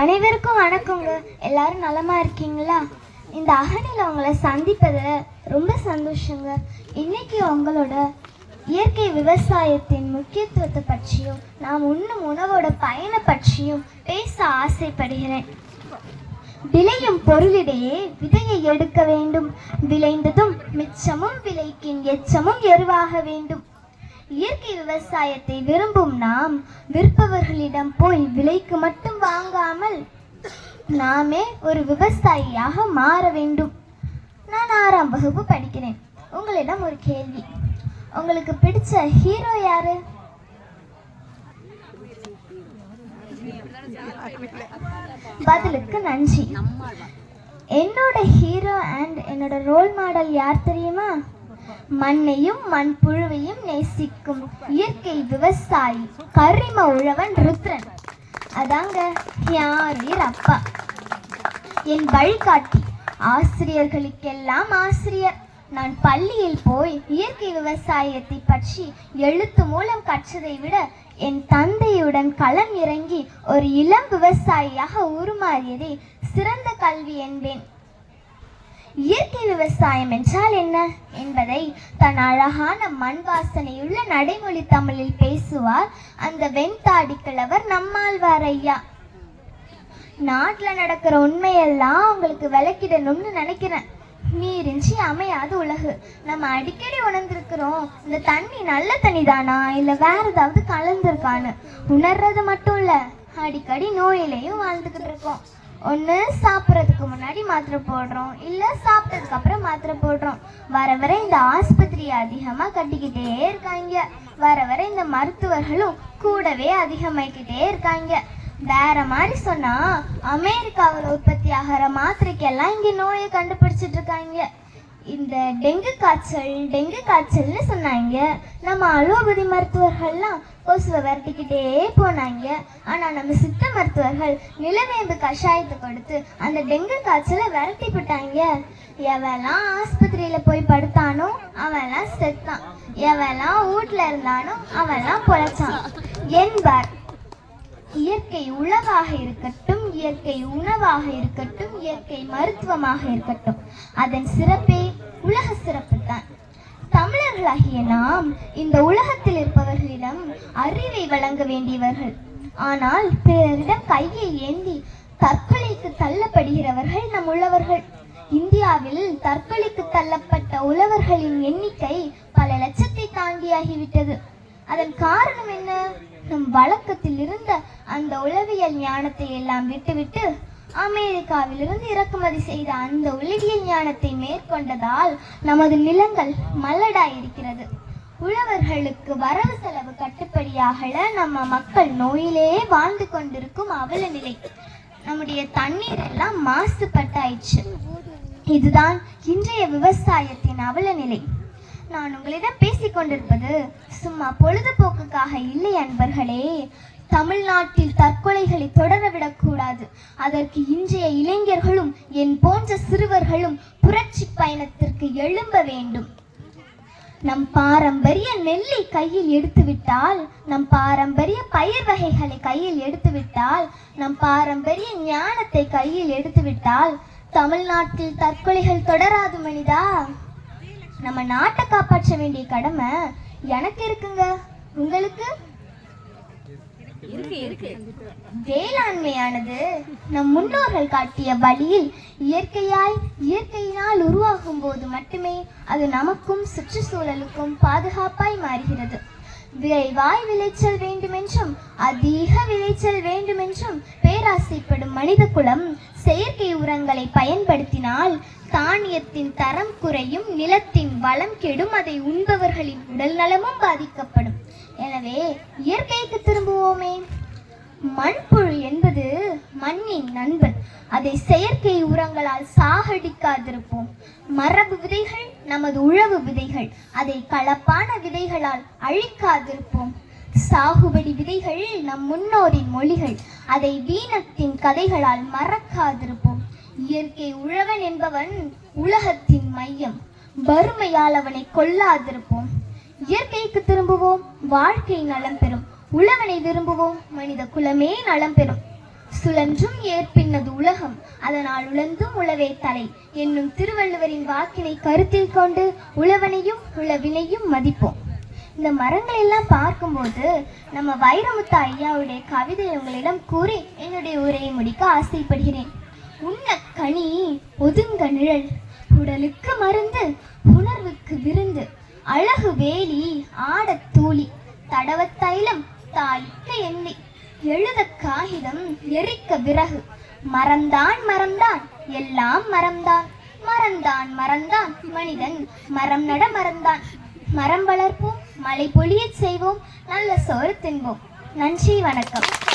அனைவருக்கும் வணக்கங்க. எல்லாரும் நலமா இருக்கீங்களா? இந்த அகனில உங்களை சந்திப்பது ரொம்ப சந்தோஷங்க. இன்னைக்கு உங்களோட இயற்கை விவசாயத்தின் முக்கியத்துவத்தை பற்றியும் நாம் உண்ணும் உணவோட பயனை பற்றியும் பேச ஆசைப்படுகிறேன். விளையும் பொருளிடையே விதையை எடுக்க வேண்டும். விளைந்ததும் மிச்சமும் விளைக்கின் எச்சமும் எருவாக வேண்டும். இயற்கை விவசாயத்தை விரும்பும் நாம் விற்பவர்களிடம் போய் விலைக்கு மட்டும் வாங்காமல் நாமே ஒரு விவசாயியாக மாற வேண்டும். நான் ஆறாம் வகுப்பு படிக்கிறேன். உங்களிடம் ஒரு கேள்வி. உங்களுக்கு பிடிச்ச ஹீரோ யாரு? பதிலுக்கு நன்றி. என்னோட ஹீரோ அண்ட் என்னோட ரோல் மாடல் யார் தெரியுமா? மண்ணையும் மண் புழுவையும் நேசிக்கும் இயற்கை விவசாயி கரிம உழவன் ருத்ரன். அதாங்க யாரீர் அப்பா. என் வழிகாட்டி. ஆசிரியர்களுக்கெல்லாம் ஆசிரியர். நான் பள்ளியில் போய் இயற்கை விவசாயத்தை பற்றி எழுத்து மூலம் கற்றதை விட என் தந்தையுடன் களம் இறங்கி ஒரு இளம் விவசாயியாக உருமாறியதை சிறந்த கல்வி என்பேன். இயற்கை விவசாயம் என்றால் என்ன? என்பதை தன் அழகான மண் வாசனையுள்ள நடைமொழி தமிழில் பேசுவார் அந்த வெண்தாடி கிழவர் நம்மாழ்வார் ஐயா. நாட்டில் நடக்கிற உண்மையெல்லாம் அவங்களுக்கு விளக்கிடணும்னு நினைக்கிறேன். நீரின்றி அமையாது உலகு. நம்ம அடிக்கடி உணர்ந்திருக்கிறோம் இந்த தண்ணி நல்ல தண்ணி தானா இல்லை வேற ஏதாவது கலந்துருக்கான்னு. உணர்றது மட்டும் இல்லை அடிக்கடி நோயிலையும் வாழ்ந்துக்கிட்டு இருக்கோம். ஒன்று சாப்பிட்றதுக்கு முன்னாடி மாத்திரை போடுறோம். இல்லை சாப்பிட்டதுக்கு அப்புறம் மாத்திரை போடுறோம். வர வர இந்த ஆஸ்பத்திரி அதிகமாக கட்டிக்கிட்டே இருக்காங்க. வர வர இந்த மருத்துவர்களும் கூடவே அதிகமாகிக்கிட்டே இருக்காங்க. வேற மாதிரி சொன்னா அமெரிக்காவில் உற்பத்தி ஆகிற மாத்திரைக்கெல்லாம் இங்கே நோயை கண்டுபிடிச்சிட்டு இருக்காங்க. இந்த டெங்கு காய்ச்சல் டெங்கு காய்ச்சல்னு சொன்னாங்க. நம்ம அலோபதி மருத்துவர்கள்லாம் கொசுவை விரட்டிக்கிட்டே போனாங்க. ஆனால் நம்ம சித்த மருத்துவர்கள் நிலவேம்பு கஷாயத்தை கொடுத்து அந்த டெங்கு காய்ச்சலை விரட்டி போட்டாங்க எவெல்லாம் ஆஸ்பத்திரியில் போய் படுத்தானோ அவெல்லாம் செத்தான். எவெல்லாம் வீட்டில் இருந்தானோ அவெல்லாம் பொழைச்சான். என்பார். இயற்கை உழவாக இருக்கட்டும் இயற்கை உணவாக இருக்கட்டும் இயற்கை மருத்துவமாக இருக்கட்டும். அதன் சிறப்பே உலக சிறப்பு தான் தமிழர்களாகிய நாம் இந்த உலகத்தில் இருப்பவர்களிடம் அறிவை வழங்க வேண்டியவர்கள். ஆனால் பிறரிடம் கையை ஏந்தி தற்கொலைக்கு தள்ளப்படுகிறவர்கள் நம் உழவர்கள் இந்தியாவில் தற்கொலைக்கு தள்ளப்பட்ட உழவர்களின் எண்ணிக்கை பல லட்சத்தை தாண்டியாகிவிட்டது. அதன் காரணம் என்ன? நம் வழக்கத்தில் இருந்த அந்த உளவியல் ஞானத்தை எல்லாம் விட்டுவிட்டு அமெரிக்காவிலிருந்து இறக்குமதி செய்த அந்த உளவியல் ஞானத்தை மேற்கொண்டதால் நமது நிலங்கள் மல்லடாயிருக்கிறது. உழவர்களுக்கு வரவு செலவு கட்டுப்படியாகல நம்ம மக்கள் நோயிலே வாழ்ந்து கொண்டிருக்கும் அவல நிலை. நம்முடைய தண்ணீர் எல்லாம் மாசுபட்டாயிடுச்சு இதுதான் இன்றைய விவசாயத்தின் அவல நிலை. நான் உங்களிடம் பேசிக் கொண்டிருப்பது சும்மா பொழுதுபோக்குக்காக இல்லை அன்பர்களே. தமிழ்நாட்டில் தற்கொலைகளை தொடரவிடக்கூடாது அதற்கு இன்றைய இளைஞர்களும் என் போன்ற சிறுவர்களும் புரட்சி பயணத்திற்கு எழும்ப வேண்டும். நம் பாரம்பரிய நெல்லை கையில் எடுத்துவிட்டால் நம் பாரம்பரிய பயிர் வகைகளை கையில் எடுத்துவிட்டால் நம் பாரம்பரிய ஞானத்தை கையில் எடுத்துவிட்டால் தமிழ்நாட்டில் தற்கொலைகள் தொடராது மனிதா. நம்ம நாட்டை காப்பாற்ற வேண்டிய கடமை எனக்கு இருக்குங்க. உங்களுக்கு? வேளாண்மையானது நம் முன்னோர்கள் காட்டிய வழியில் இயற்கையாய் இயற்கையினால் உருவாகும் போது மட்டுமே அது நமக்கும் சுற்றுச்சூழலுக்கும் பாதுகாப்பாய் மாறுகிறது. விரைவாய் விளைச்சல் வேண்டுமென்றும் அதிக விளைச்சல் வேண்டுமென்றும் பேராசைப்படும் மனித குலம் செயற்கை உரங்களை பயன்படுத்தினால் தானியத்தின் தரம் குறையும் நிலத்தின் வளம் கெடும் அதை உண்பவர்களின் உடல் நலமும் பாதிக்கப்படும். எனவே இயற்கைக்கு திரும்புவோமே. மண்புழு என்பது மண்ணின் நண்பன். அதை செயற்கை உரங்களால் சாகடிக்காதிருப்போம். மரபு விதைகள் நமது உழவு விதைகள் அதை கலப்பான விதைகளால் அழிக்காதிருப்போம். சாகுபடி விதைகள் நம் முன்னோரின் மொழிகள். அதை வீணத்தின் கதைகளால் மறக்காதிருப்போம். இயற்கை உழவன் என்பவன் உலகத்தின் மையம். வறுமையால் அவனை கொல்லாதிருப்போம். இயற்கைக்கு திரும்புவோம் வாழ்க்கை நலம் பெறும். உழவனை விரும்புவோம் மனித குலமே நலம் பெறும். சுழன்றும் ஏற்பின்னது உலகம் அதனால் உழந்தும் உழவே தலை. என்னும் திருவள்ளுவரின் வாக்கினை கருத்தில் கொண்டு உழவனையும் உழவினையும் மதிப்போம். இந்த மரங்கள் எல்லாம் பார்க்கும்போது நம்ம வைரமுத்து ஐயாவுடைய கவிதை உங்களிடம் கூறி என்னுடைய உரையை முடிக்க ஆசைப்படுகிறேன். உண்ண கனி ஒதுங்க நிழல். உடலுக்கு மருந்து உணர்வுக்கு விருந்து. அழகு வேலி ஆடத் தூளி. தடவத் தைலம் தாளிக்க எண்ணெய் எழுத காகிதம் எரிக்க விறகு. மறந்தான் மரம்தான் எல்லாம் மரம்தான் மறந்தான் மறந்தான் மனிதன் மரம் நட மறந்தான். மரம் வளர்ப்போம் மழை பொழியச் செய்வோம் நல்ல சோறு தின்போம். நன்றி வணக்கம்.